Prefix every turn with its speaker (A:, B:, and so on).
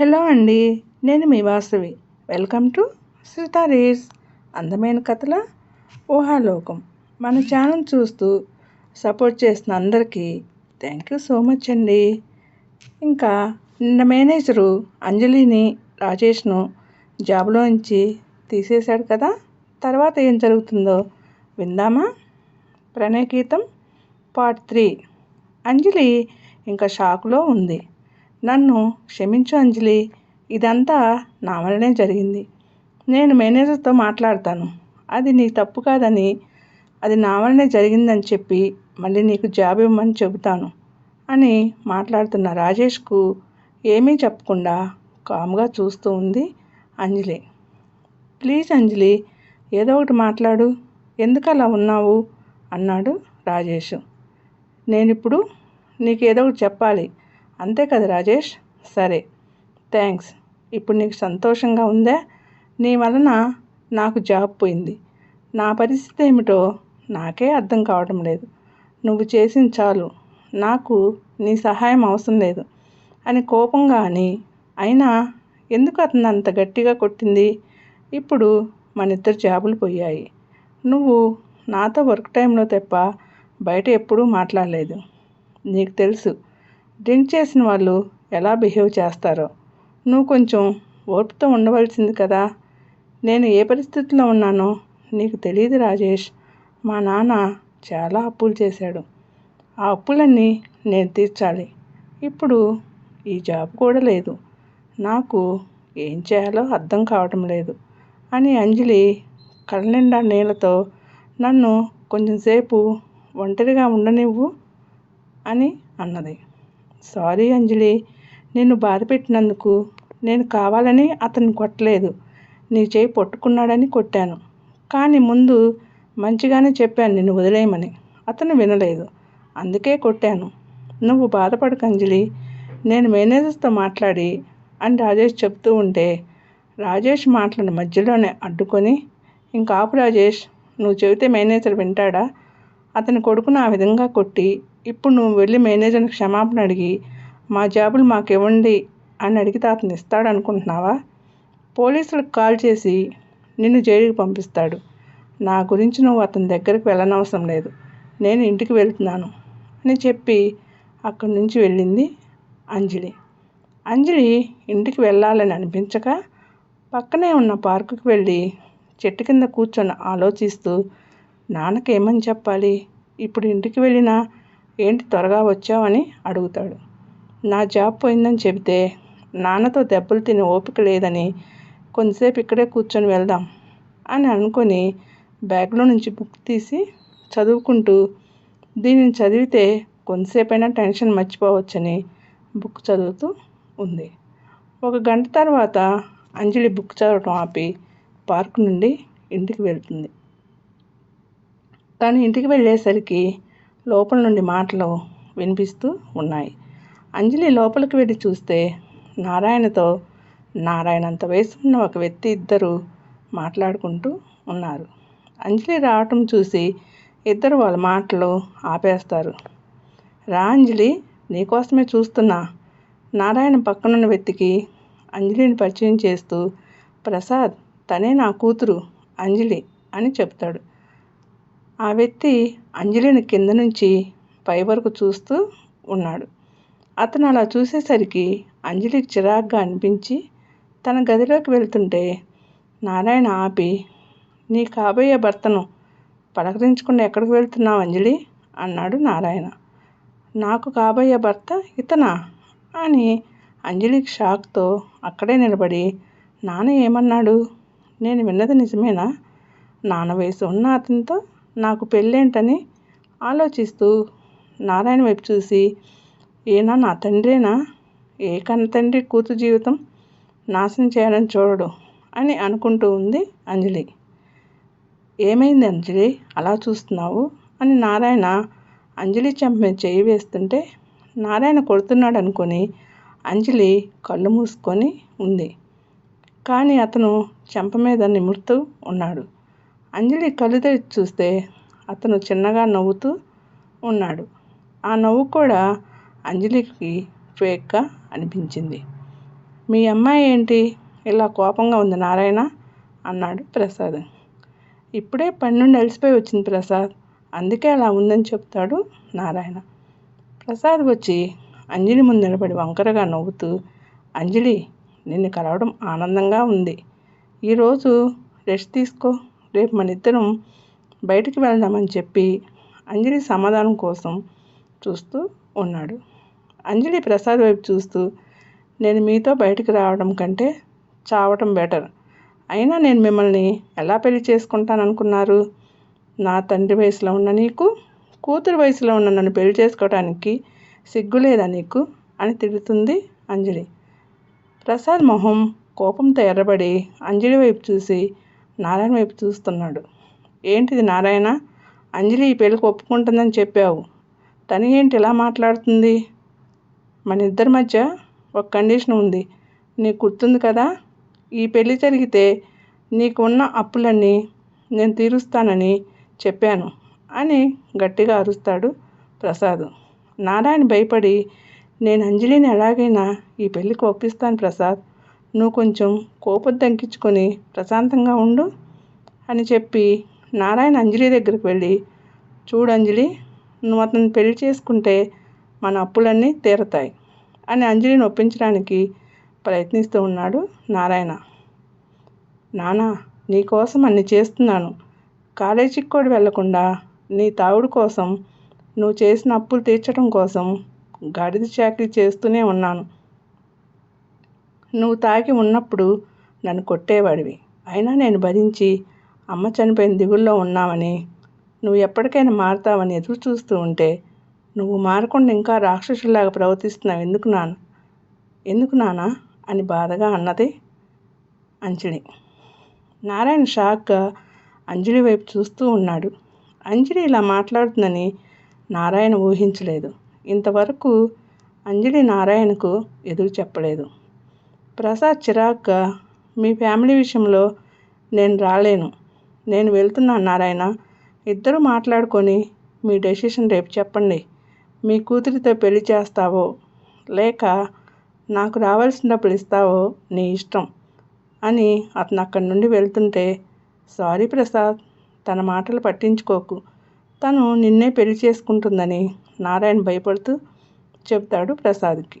A: Hello అండి నేను మీ వాసవి. వెల్కమ్ టు సితారీస్ అందమైన కథల ఊహాలోకం. మన ఛానల్ చూస్తూ సపోర్ట్ చేసిన అందరికీ థ్యాంక్ యూ సో మచ్ అండి. ఇంకా నిన్న మేనేజరు అంజలిని రాజేష్ను జాబ్లో నుంచి తీసేశాడు కదా తర్వాత ఏం జరుగుతుందో విందామా? ప్రణయ గీతం పార్ట్ త్రీ. అంజలి ఇంకా షాక్లో ఉంది. నన్ను క్షమించు అంజలి. ఇదంతా నా వల్లనే జరిగింది. నేను మేనేజర్తో మాట్లాడతాను. అది నీ తప్పు కాదని అది నా వల్లనే జరిగిందని చెప్పి మళ్ళీ నీకు జాబ్ ఇవ్వమని చెబుతాను అని మాట్లాడుతున్న రాజేష్కు ఏమీ చెప్పకుండా కామ్గా చూస్తూ ఉంది అంజలి. ప్లీజ్ అంజలి ఏదో ఒకటి మాట్లాడు. ఎందుకు అలా ఉన్నావు? అన్నాడు రాజేష్. నేనిప్పుడు నీకు ఏదో ఒకటి చెప్పాలి. అంతే కదా రాజేష్? సరే. థ్యాంక్స్ ఇప్పుడు నీకు సంతోషంగా ఉందా? నీ వలన నాకు జాబ్ పోయింది. నా పరిస్థితి ఏమిటో నాకే అర్థం కావడం లేదు. నువ్వు చేసింది చాలు. నాకు నీ సహాయం అవసరం లేదు. అని కోపంగా అని. అయినా ఎందుకు అతను అంత గట్టిగా కొట్టింది? ఇప్పుడు మన ఇద్దరు జాబులు పోయాయి. నువ్వు నాతో వర్క్ టైంలో తప్ప బయట ఎప్పుడూ మాట్లాడలేదు. నీకు తెలుసు. డ్రింక్ చేసిన వాళ్ళు ఎలా బిహేవ్ చేస్తారో. నువ్వు కొంచెం ఓర్పుతో ఉండవలసింది కదా. నేను ఏ పరిస్థితిలో ఉన్నానో నీకు తెలియదు రాజేష్. మా నాన్న చాలా అప్పులు చేశాడు. ఆ అప్పులన్నీ నేను తీర్చాలి. ఇప్పుడు ఈ జాబ్ కూడా లేదు. నాకు ఏం చేయాలో అర్థం కావటం లేదు అని అంజలి కళ్ళనిండా నీళ్ళతో నన్ను కొంచెంసేపు ఒంటరిగా ఉండనివ్వు అని అన్నది. సారీ అంజలి నిన్ను బాధ పెట్టినందుకు నేను కావాలని అతన్ని కొట్టలేదు. నీ చేయి పట్టుకున్నాడని కొట్టాను. కానీ ముందు మంచిగానే చెప్పాను నిన్ను వదిలేయమని. అతను వినలేదు. అందుకే కొట్టాను. నువ్వు బాధపడకు అంజలి. నేను మేనేజర్తో మాట్లాడి అని రాజేష్ చెప్తూ ఉంటే రాజేష్ మాటలను మధ్యలోనే అడ్డుకొని ఇంకా ఆపు రాజేష్ నువ్వు చెబితే మేనేజర్ వింటాడా? అతని కొడుకును ఆ విధంగా కొట్టి ఇప్పుడు నువ్వు వెళ్ళి మేనేజర్ని క్షమాపణ అడిగి మా జాబులు మాకు ఇవ్వండి అని అడిగితే అతను ఇస్తాడు అనుకుంటున్నావా పోలీసులకు కాల్ చేసి నిన్ను జైలుకి పంపిస్తాడు. నా గురించి నువ్వు అతని దగ్గరికి వెళ్ళనవసరం లేదు. నేను ఇంటికి వెళ్తున్నాను అని చెప్పి అక్కడి నుంచి వెళ్ళింది అంజలి. అంజలి ఇంటికి వెళ్ళాలని అనిపించక పక్కనే ఉన్న పార్కుకి వెళ్ళి చెట్టు కింద కూర్చొని ఆలోచిస్తూ నాన్నకేమని చెప్పాలి? ఇప్పుడు ఇంటికి వెళ్ళినా ఏంటి త్వరగా వచ్చావని అడుగుతాడు. నా జాబ్ పోయిందని చెబితే నాన్నతో దెబ్బలు తిని ఓపిక లేదని కొంతసేపు ఇక్కడే కూర్చొని వెళ్దాం అని అనుకొని బ్యాగ్లో నుంచి బుక్ తీసి చదువుకుంటూ దీనిని చదివితే కొంతసేపైనా టెన్షన్ మర్చిపోవచ్చని బుక్ చదువుతూ ఉంది. ఒక గంట తర్వాత అంజలి బుక్ చదవటం ఆపి పార్క్ నుండి ఇంటికి వెళ్తుంది. తను ఇంటికి వెళ్ళేసరికి లోపల నుండి మాటలు వినిపిస్తూ ఉన్నాయి. అంజలి లోపలికి వెళ్ళి చూస్తే నారాయణతో నారాయణంత వయసు ఉన్న ఒక వ్యక్తి ఇద్దరు మాట్లాడుకుంటూ ఉన్నారు అంజలి రావటం చూసి ఇద్దరు వాళ్ళ మాటలు ఆపేస్తారు. రా అంజలి నీకోసమే చూస్తున్నా నారాయణ పక్కనున్న వ్యక్తికి అంజలిని పరిచయం చేస్తూ ప్రసాద్ తనే నా కూతురు అంజలి అని చెప్తాడు. ఆ వ్యక్తి అంజలిని కింద నుంచి పై వరకు చూస్తూ ఉన్నాడు. అతను అలా చూసేసరికి అంజలికి చిరాగ్గా అనిపించి తన గదిలోకి వెళ్తుంటే నారాయణ ఆపి నీ కాబోయే భర్తను పలకరించకుండా ఎక్కడికి వెళ్తున్నావు అంజలి అన్నాడు నారాయణ. నాకు కాబోయే భర్త ఇతనా అని అంజలికి షాక్తో అక్కడే నిలబడి నాన్న ఏమన్నాడు? నేను విన్నది నిజమేనా నాన్న వయసు ఉన్న అతనితో నాకు పెళ్ళేంటని ఆలోచిస్తూ నారాయణ వైపు చూసి ఈయన నా తండ్రేనా? ఏ కన్న తండ్రి కూతురు జీవితం నాశనం చేయడం చూడడు అని అనుకుంటూ ఉంది అంజలి. ఏమైంది అంజలి? అలా చూస్తున్నావు? అని నారాయణ అంజలి చెంప మీద చేయి వేస్తుంటే నారాయణ కొడుతున్నాడు అనుకొని అంజలి కళ్ళు మూసుకొని ఉంది. కానీ అతను చెంప మీద నిమురుతూ ఉన్నాడు. అంజలి కళ్ళు తెరిచి చూస్తే అతను చిన్నగా నవ్వుతూ ఉన్నాడు. ఆ నవ్వు కూడా అంజలికి ఫేక్గా అనిపించింది. మీ అమ్మాయి ఏంటి? ఇలా కోపంగా ఉంది నారాయణ అన్నాడు ప్రసాద్. ఇప్పుడే పని నుండి అలసిపోయి వచ్చింది ప్రసాద్. అందుకే అలా ఉందని చెప్తాడు నారాయణ. ప్రసాద్ వచ్చి అంజలి ముందు నిలబడి వంకరగా నవ్వుతూ అంజలి నిన్ను కలవడం ఆనందంగా ఉంది. ఈరోజు రెస్ట్ తీసుకో. రేపు మన ఇద్దరం బయటికి వెళ్దామని చెప్పి అంజలి సమాధానం కోసం చూస్తూ ఉన్నాడు. అంజలి ప్రసాద్ వైపు చూస్తూ నేను మీతో బయటికి రావడం కంటే చావటం బెటర్. అయినా నేను మిమ్మల్ని ఎలా పెళ్ళి చేసుకుంటాననుకున్నారు? నా తండ్రి వయసులో ఉన్న నీకు కూతురు వయసులో ఉన్న నన్ను పెళ్ళి చేసుకోవడానికి సిగ్గు లేదా నీకు? అని తిడుతుంది అంజలి. ప్రసాద్ మొహం కోపంతో ఎర్రబడి అంజలి వైపు చూసి నారాయణ వైపు చూస్తున్నాడు. ఏంటిది నారాయణ? అంజలి ఈ పెళ్ళికి ఒప్పుకుంటుందని చెప్పావు. తను ఏంటి ఇలా మాట్లాడుతుంది? మన ఇద్దరి మధ్య ఒక కండిషన్ ఉంది. నీకు గుర్తుంది కదా? ఈ పెళ్ళి జరిగితే నీకు ఉన్న అప్పులన్నీ నేను తీరుస్తానని చెప్పాను అని గట్టిగా అరుస్తాడు ప్రసాద్. నారాయణ భయపడి నేను అంజలిని ఎలాగైనా ఈ పెళ్ళికి ఒప్పిస్తాను ప్రసాద్. నువ్వు కొంచెం కోపం తగ్గించుకొని ప్రశాంతంగా ఉండు అని చెప్పి నారాయణ అంజలి దగ్గరికి వెళ్ళి చూడు అంజలి నువ్వు అతను పెళ్ళి చేసుకుంటే మన అప్పులన్నీ తీరతాయి అని అంజలిని ఒప్పించడానికి ప్రయత్నిస్తూ ఉన్నాడు నారాయణ. నానా నీకోసం అన్ని చేస్తున్నాను. కాలేజీకి కూడా వెళ్ళకుండా నీ తావుడు కోసం నువ్వు చేసిన అప్పులు తీర్చడం కోసం గాడిద చాకరీ చేస్తూనే ఉన్నాను. నువ్వు తాగి ఉన్నప్పుడు నన్ను కొట్టేవాడివి. అయినా నేను భరించి అమ్మ చనిపోయిన దిగుల్లో ఉన్నావని నువ్వు ఎప్పటికైనా మారుతావని ఎదురు చూస్తూ ఉంటే నువ్వు మారకుండా ఇంకా రాక్షసులాగా ప్రవర్తిస్తున్నావు. ఎందుకు నాన్న? ఎందుకు నానా అని బాధగా అన్నది అంజలి. నారాయణ షాక్గా అంజలి వైపు చూస్తూ ఉన్నాడు. అంజలి ఇలా మాట్లాడుతుందని నారాయణ ఊహించలేదు. ఇంతవరకు అంజలి నారాయణకు ఎదురు చెప్పలేదు. ప్రసాద్ చిరాగ్గా మీ ఫ్యామిలీ విషయంలో నేను రాలేను. నేను వెళ్తున్నాను నారాయణ. ఇద్దరు మాట్లాడుకొని మీ డెసిషన్ రేపు చెప్పండి. మీ కూతురితో పెళ్ళి చేస్తావో లేక నాకు రావాల్సిన డబ్బులు ఇస్తావో నీ ఇష్టం అని అతను అక్కడి నుండి వెళ్తుంటే సారీ ప్రసాద్ తన మాటలు పట్టించుకోకు. తను నిన్నే పెళ్ళి చేసుకుంటుందని నారాయణ భయపడుతూ చెప్తాడు ప్రసాద్కి.